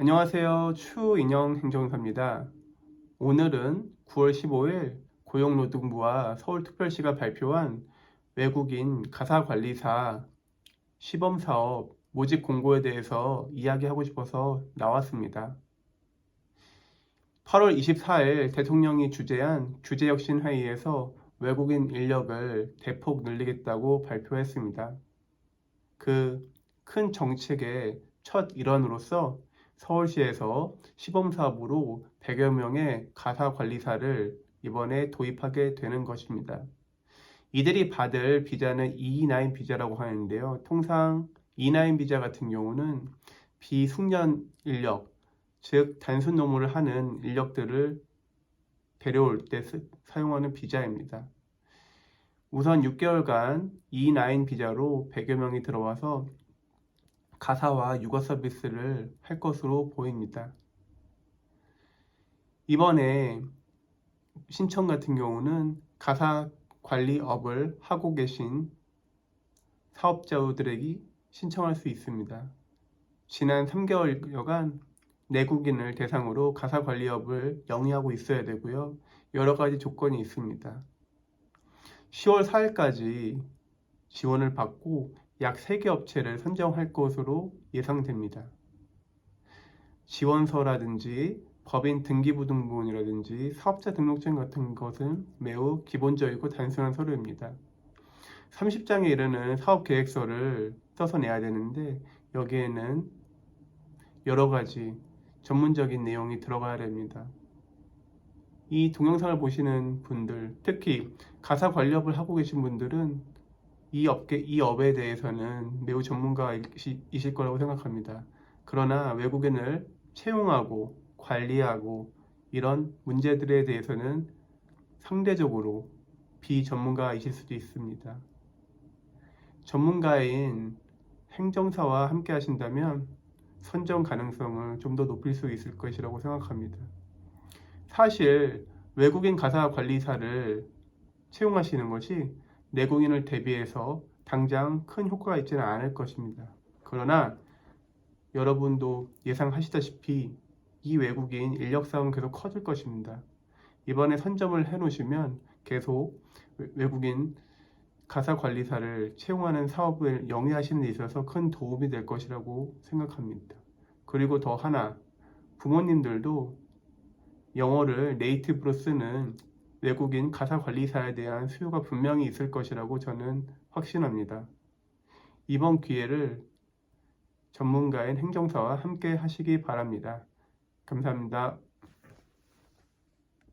안녕하세요. 추인영 행정사입니다. 오늘은 9월 15일 고용노동부와 서울특별시가 발표한 외국인 가사관리사 시범사업 모집 공고에 대해서 이야기하고 싶어서 나왔습니다. 8월 24일 대통령이 주재한 규제혁신 회의에서 외국인 인력을 대폭 늘리겠다고 발표했습니다. 그 큰 정책의 첫 일환으로서 서울시에서 시범 사업으로 100여 명의 가사 관리사를 이번에 도입하게 되는 것입니다. 이들이 받을 비자는 E9 비자라고 하는데요. 통상 E9 비자 같은 경우는 비숙련 인력, 즉 단순 노무를 하는 인력들을 데려올 때 쓰- 사용하는 비자입니다. 우선 6개월간 E9 비자로 100여 명이 들어와서 가사와 육아 서비스를 할 것으로 보입니다. 이번에 신청 같은 경우는 가사 관리 업을 하고 계신 사업자들에게 신청할 수 있습니다. 지난 3개월여간 내국인을 대상으로 가사 관리업을 영위하고 있어야 되고요. 여러 가지 조건이 있습니다. 10월 4일까지 지원을 받고 약 3개 업체를 선정할 것으로 예상됩니다. 지원서라든지 법인 등기부등본이라든지 사업자 등록증 같은 것은 매우 기본적이고 단순한 서류입니다. 30장에 이르는 사업 계획서를 써서 내야 되는데 여기에는 여러 가지 전문적인 내용이 들어가야 됩니다. 이 동영상을 보시는 분들, 특히 가사 관리업을 하고 계신 분들은 이 업계, 이 업에 대해서는 매우 전문가이실 거라고 생각합니다. 그러나 외국인을 채용하고 관리하고 이런 문제들에 대해서는 상대적으로 비전문가이실 수도 있습니다. 전문가인 행정사와 함께 하신다면 선정 가능성을 좀 더 높일 수 있을 것이라고 생각합니다. 사실 외국인 가사 관리사를 채용하시는 것이 내국인을 대비해서 당장 큰 효과가 있지는 않을 것입니다. 그러나 여러분도 예상하시다시피 이 외국인 인력 싸움은 계속 커질 것입니다. 이번에 선점을 해 놓으시면 계속 외- 외국인 가사 관리사를 채용하는 사업을 영위하시는 데 있어서 큰 도움이 될 것이라고 생각합니다. 그리고 더 하나 부모님들도 영어를 네이티브로 쓰는 외국인 가사 관리사에 대한 수요가 분명히 있을 것이라고 저는 확신합니다. 이번 기회를 전문가인 행정사와 함께 하시기 바랍니다. 감사합니다.